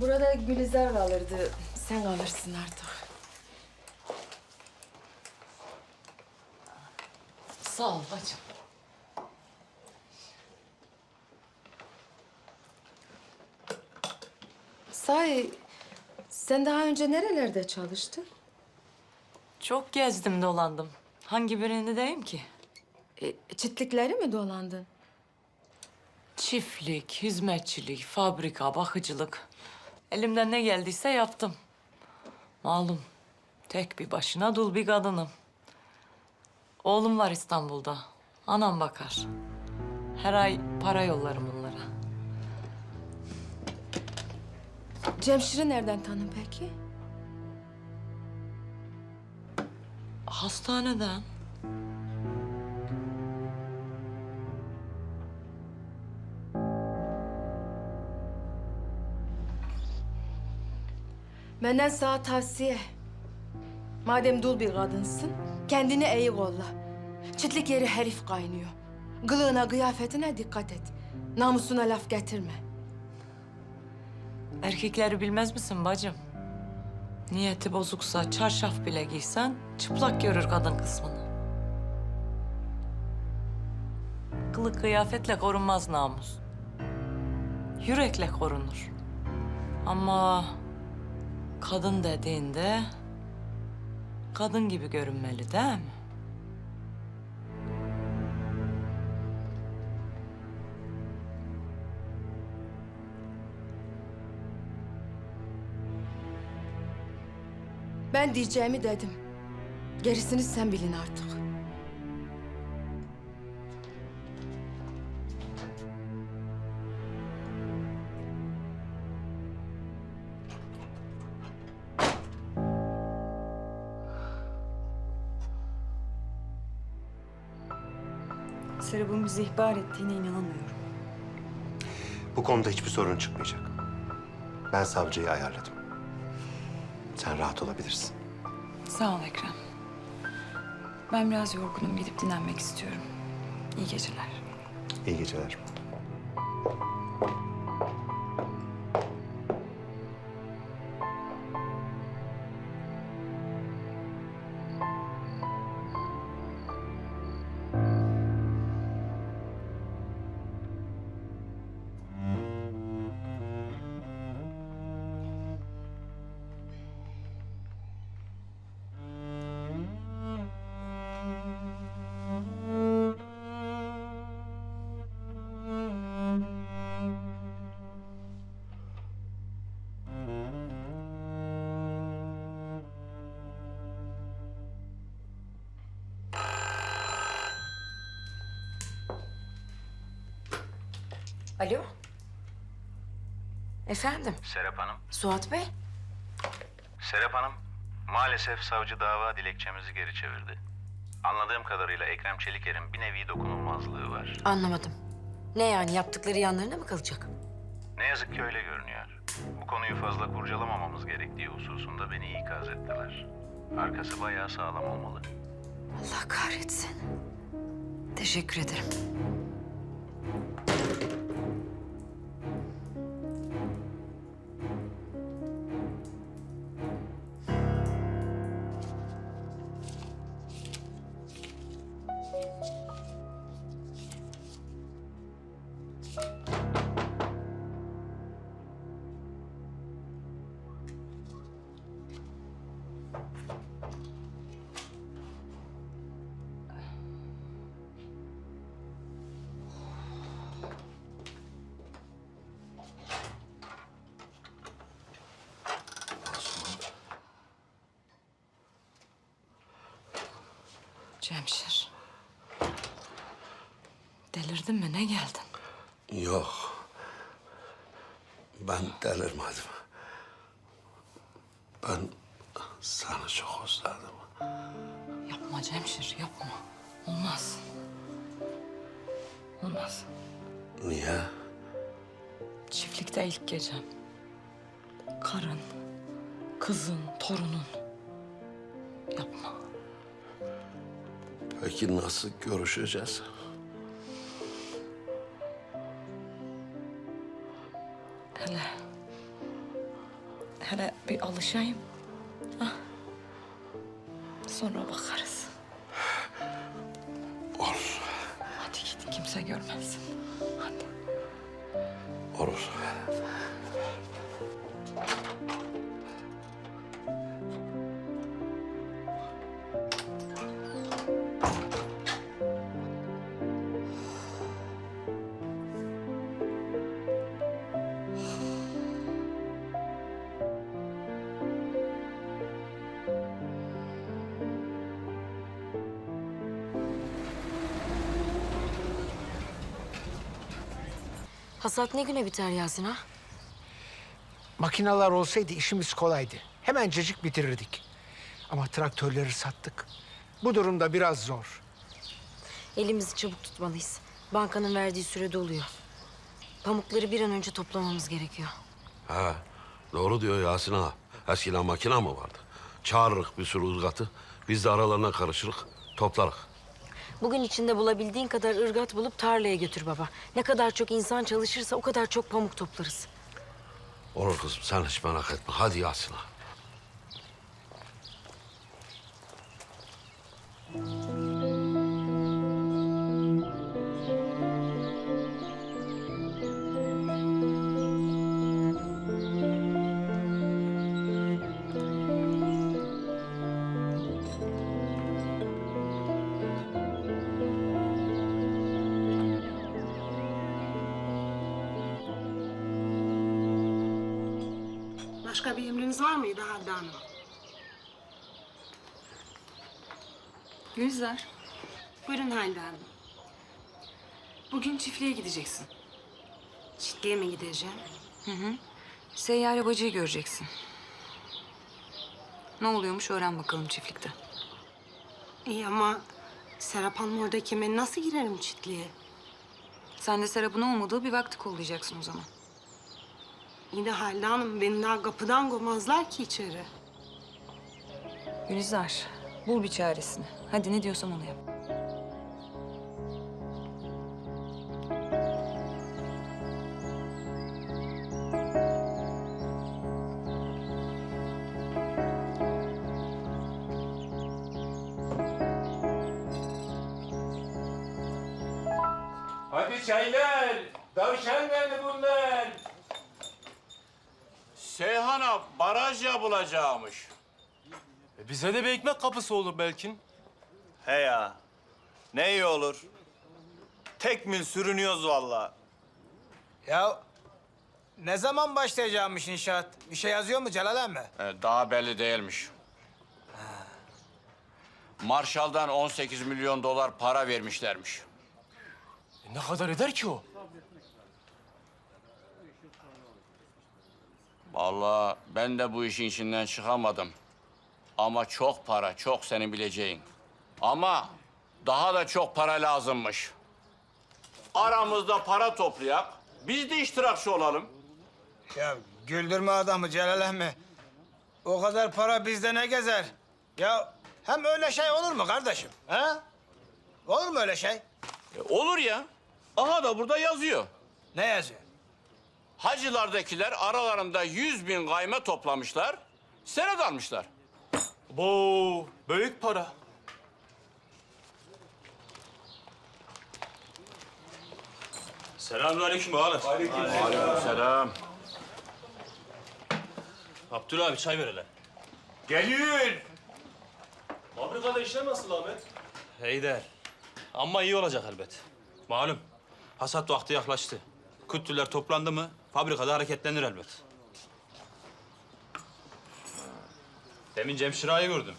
Burada Gülizar kalırdı. Sen kalırsın artık. Sağ ol bacım. Sahi sen daha önce nerelerde çalıştın? Çok gezdim dolandım. Hangi birini deyim ki? E, çitlikleri mi dolandın? Çiftlik, hizmetçilik, fabrika, bakıcılık. Elimden ne geldiyse yaptım. Malum tek bir başına dul bir kadınım. Oğlum var İstanbul'da. Anam bakar. Her ay para yollarım onlara. Cemşir'i nereden tanın peki? Hastaneden. Benden sana tavsiye. Madem dul bir kadınsın, kendini iyi kolla. Çitlik yeri herif kaynıyor. Kılığına, kıyafetine dikkat et. Namusuna laf getirme. Erkekleri bilmez misin bacım? Niyeti bozuksa çarşaf bile giysen çıplak görür kadın kısmını. Kılık kıyafetle korunmaz namus. Yürekle korunur. Ama kadın dediğinde kadın gibi görünmeli değil mi? Ben diyeceğimi dedim. Gerisini sen bilin artık. Serap'ın bizi ihbar ettiğine inanamıyorum. Bu konuda hiçbir sorun çıkmayacak. Ben savcıyı ayarladım. Sen rahat olabilirsin. Sağ ol Ekrem. Ben biraz yorgunum. Gidip dinlenmek istiyorum. İyi geceler. İyi geceler. Alo. Efendim, Serap Hanım. Suat Bey. Serap Hanım, maalesef savcı dava dilekçemizi geri çevirdi. Anladığım kadarıyla Ekrem Çeliker'in bir nevi dokunulmazlığı var. Anlamadım. Ne yani yaptıkları yanlarına mı kalacak? Ne yazık ki öyle görünüyor. Bu konuyu fazla kurcalamamamız gerektiği hususunda beni ikaz ettiler. Arkası bayağı sağlam olmalı. Allah kahretsin. Teşekkür ederim. Cemşir. Delirdin mi? Ne geldin? Yok. Ben delirmedim. Ben seni çok özledim. Yapma Cemşir, yapma. Olmaz. Olmaz. Niye? Çiftlikte ilk gecem. Karın, kızın, torunun. Yapma. Peki nasıl görüşeceğiz? Hele hele bir alışayım. Ah. Sonra bakarız. Olur. Hadi git kimse görmesin. Hadi. Olur. Hasat ne güne biter Yasin ha? Makineler olsaydı işimiz kolaydı. Hemencecik bitirirdik. Ama traktörleri sattık. Bu durumda biraz zor. Elimizi çabuk tutmalıyız. Bankanın verdiği süre doluyor. Pamukları bir an önce toplamamız gerekiyor. Ha, doğru diyor Yasin ağa. Eskiden makine mi vardı? Çağırırık bir sürü ızgatı. Biz de aralarına karışırık, toplarık. Bugün içinde bulabildiğin kadar ırgat bulup tarlaya götür baba. Ne kadar çok insan çalışırsa o kadar çok pamuk toplarız. Olur kızım, sen hiç merak etme. Hadi Yasin Başka bir emriniz var mıydı Halide Hanım? Gülizar, Buyurun Halide Hanım. bugün çiftliğe gideceksin. Çiftliğe mi gideceğim? Seyyare bacıyı göreceksin. Ne oluyormuş öğren bakalım çiftlikte. İyi ama Serap Hanım oradayken ben nasıl girerim çiftliğe? Sen de Serap'ın olmadığı bir vakti kollayacaksın o zaman. İyi de Halide Hanım beni daha kapıdan koymazlar ki içeri. Gülizar, bul bir çaresini. Hadi ne diyorsam onu yap. Hadi çaylar. Tavşan geldi bunlar. Seyhan'a baraj yapılacakmış. E bize de bir ekmek kapısı olur belki. He ya. Ne iyi olur. Tek mil sürünüyoruz vallahi. Ya ne zaman başlayacakmış inşaat? Bir şey yazıyor mu Celal emmi? He, daha belli değilmiş. Marshall'dan 18 milyon dolar para vermişlermiş. E ne kadar eder ki o? Vallahi ben de bu işin içinden çıkamadım. Ama çok para, çok senin bileceğin. Ama daha da çok para lazımmış. Aramızda para toplayak, biz de iştirakçı olalım. Ya güldürme adamı Celal emmi. O kadar para bizde ne gezer? Ya hem öyle şey olur mu kardeşim? Ha? Olur mu öyle şey? E, olur ya. Aha da burada yazıyor. Ne yazıyor? Hacılardakiler aralarında yüz bin kayme toplamışlar, senet almışlar. Bu büyük para. Selamünaleyküm ağalar. Aleykümselam. Abdül abi çay ver hele. Geliyor. Fabrikada işler nasıl Ahmet? Heyder. Ama iyi olacak elbet. Malum hasat vakti yaklaştı. Küttüler toplandı mı fabrikada hareketlenir elbet. Demin Cemşir Ağa'yı gördüm.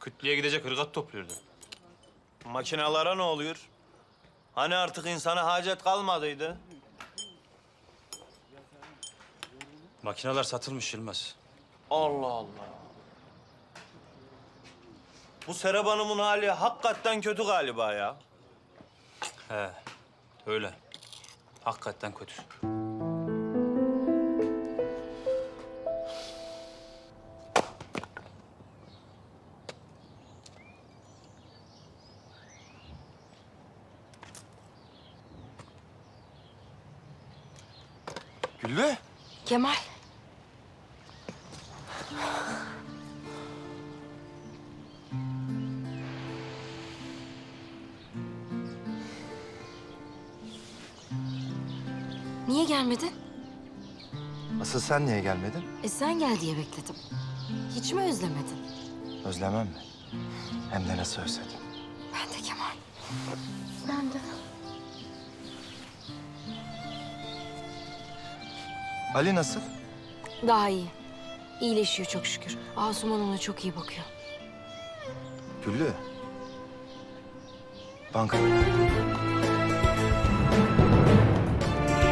Kütlüğe gidecek ırgat topluyordu. Makinalara ne oluyor? Hani artık insana hacet kalmadıydı? Makineler satılmış Yılmaz. Allah Allah. Bu Serap Hanım'ın hali hakikaten kötü galiba ya. He, öyle. Hakikaten kötü. Güllü. Kemal, Niye gelmedin? Asıl sen niye gelmedin? E sen gel diye bekledim. Hiç mi özlemedin? Özlemem mi? Hem de nasıl özledim. Ben de Kemal. Ben de. Ali nasıl? Daha iyi. İyileşiyor çok şükür. Asuman ona çok iyi bakıyor. Güllü. Bankada.